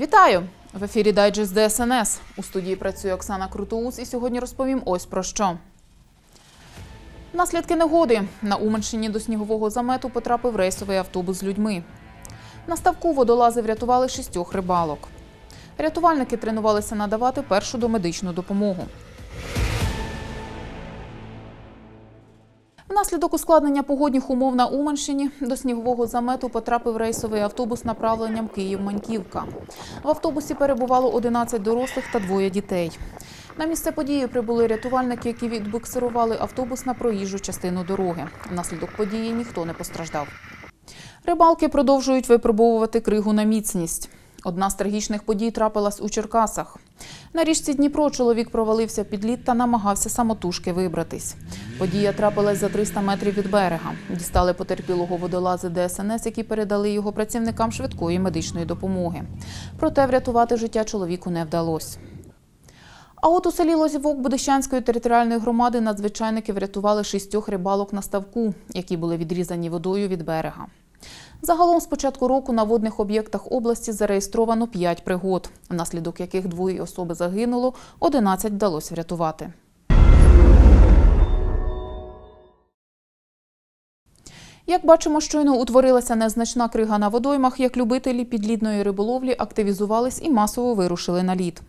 Вітаю! В ефірі Дайджест ДСНС. У студії працює Оксана Крутоус і сьогодні розповім ось про що. Наслідки негоди. На Уманщині до снігового замету потрапив рейсовий автобус з людьми. На ставку водолази врятували шістьох рибалок. Рятувальники тренувалися надавати першу домедичну допомогу. Внаслідок ускладнення погодних умов на Уманщині до снігового замету потрапив рейсовий автобус направленням Київ-Маньківка. В автобусі перебувало 11 дорослих та двоє дітей. На місце події прибули рятувальники, які відбуксирували автобус на проїжджу частину дороги. Внаслідок події ніхто не постраждав. Рибалки продовжують випробовувати кригу на міцність. Одна з трагічних подій трапилась у Черкасах. На річці Дніпро чоловік провалився під лід та намагався самотужки вибратись. Подія трапилась за 300 метрів від берега. Дістали потерпілого водолази ДСНС, які передали його працівникам швидкої медичної допомоги. Проте врятувати життя чоловіку не вдалося. А от у селі Лозівок Будищанської територіальної громади надзвичайники врятували шістьох рибалок на ставку, які були відрізані водою від берега. Загалом з початку року на водних об'єктах області зареєстровано 5 пригод, внаслідок яких двоє особи загинуло, 11 вдалося врятувати. Як бачимо, щойно утворилася незначна крига на водоймах, як любителі підлідної риболовлі активізувались і масово вирушили на лід.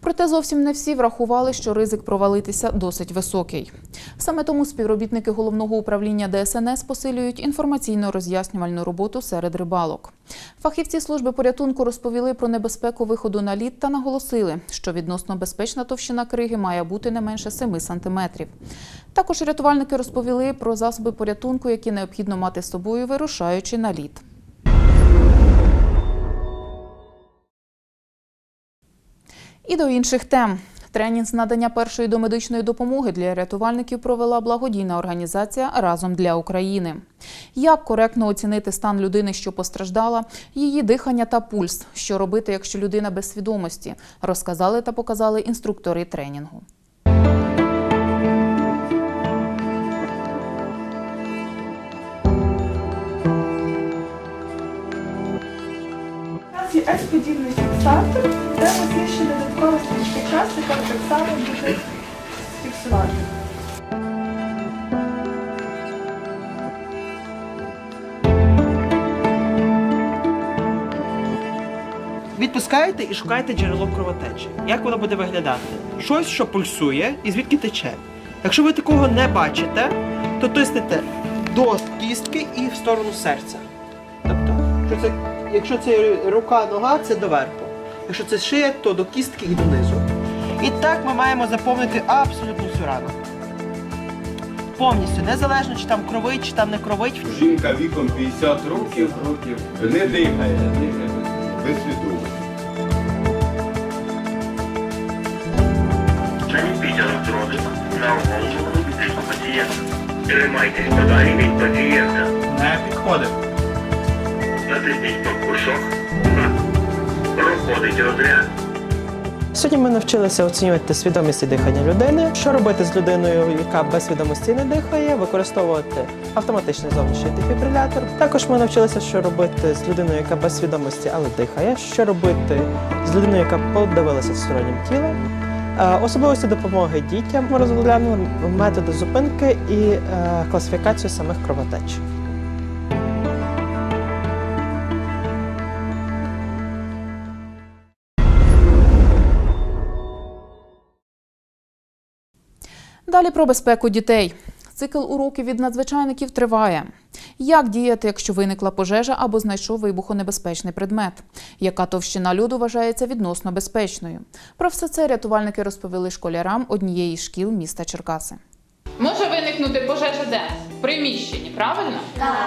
Проте зовсім не всі врахували, що ризик провалитися досить високий. Саме тому співробітники головного управління ДСНС посилюють інформаційно-роз'яснювальну роботу серед рибалок. Фахівці служби порятунку розповіли про небезпеку виходу на лід та наголосили, що відносно безпечна товщина криги має бути не менше 7 сантиметрів. Також рятувальники розповіли про засоби порятунку, які необхідно мати з собою, вирушаючи на лід. І до інших тем. Тренінг з надання першої домедичної допомоги для рятувальників провела благодійна організація Разом для України. Як коректно оцінити стан людини, що постраждала, її дихання та пульс, що робити, якщо людина без свідомості, розказали та показали інструктори тренінгу. Є експедійний фіксатор, де є ще додаткова стрічка часу, яка так само буде фіксувати. Відпускаєте і шукаєте джерело кровотечі. Як воно буде виглядати? Щось, що пульсує і звідки тече. Якщо ви такого не бачите, то тиснете до кістки і в сторону серця. Тобто, якщо це, якщо це рука, нога, це доверху. Якщо це шия, то до кістки і донизу. І так ми маємо заповнити абсолютно всю рану. Повністю, незалежно чи там кровить, чи там не кровить. Жінка віком 50 років, років не дихає, не дихає без свідомості. Тримайтесь подалі від пацієнта. Не підходить. Натисніть кнопку шок. Проходить розряд. Сьогодні ми навчилися оцінювати свідомість і дихання людини, що робити з людиною, яка без свідомості не дихає, використовувати автоматичний зовнішній дефібрилятор. Також ми навчилися, що робити з людиною, яка без свідомості, але дихає, що робити з людиною, яка подивилася стороннім тілом. Е, Особливості допомоги дітям ми розглянули методи зупинки і е, класифікацію самих кровотеч. Далі про безпеку дітей. Цикл уроків від надзвичайників триває. Як діяти, якщо виникла пожежа або знайшов вибухонебезпечний предмет? Яка товщина льоду вважається відносно безпечною? Про все це рятувальники розповіли школярам однієї з шкіл міста Черкаси. Може виникнути пожежа де? В приміщенні, правильно?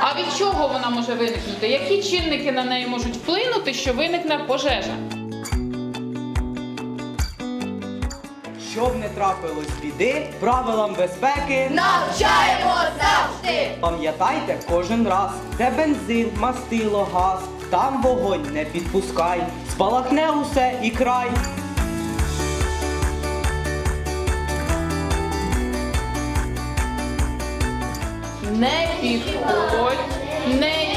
А від чого вона може виникнути? Які чинники на неї можуть вплинути, що виникне пожежа? Щоб не трапилось біди, правилам безпеки Навчаємо завжди! пам'ятайте кожен раз, де бензин, мастило, газ, там вогонь не підпускай, спалахне усе і край. Не підходь, не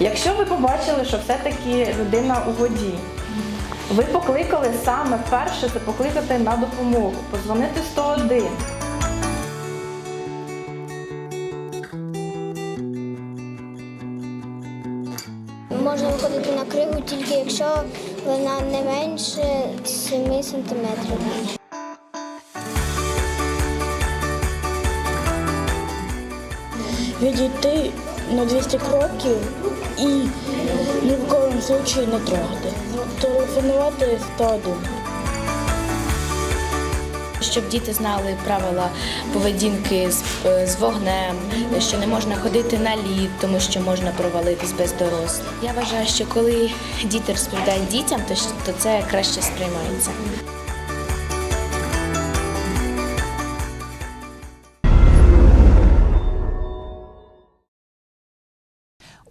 Якщо ви побачили, що все-таки людина у воді, ви покликали саме перше це покликати на допомогу, подзвонити 101. Можна виходити на кригу тільки якщо вона не менше 7 сантиметрів. відійти на 200 кроків і ні в коєму случаю не трогати. Телефонувати 101. Щоб діти знали правила поведінки з, е, з вогнем, що не можна ходити на лід, тому що можна провалитись без дорослих. Я вважаю, що коли діти розповідають дітям, то це краще сприймається.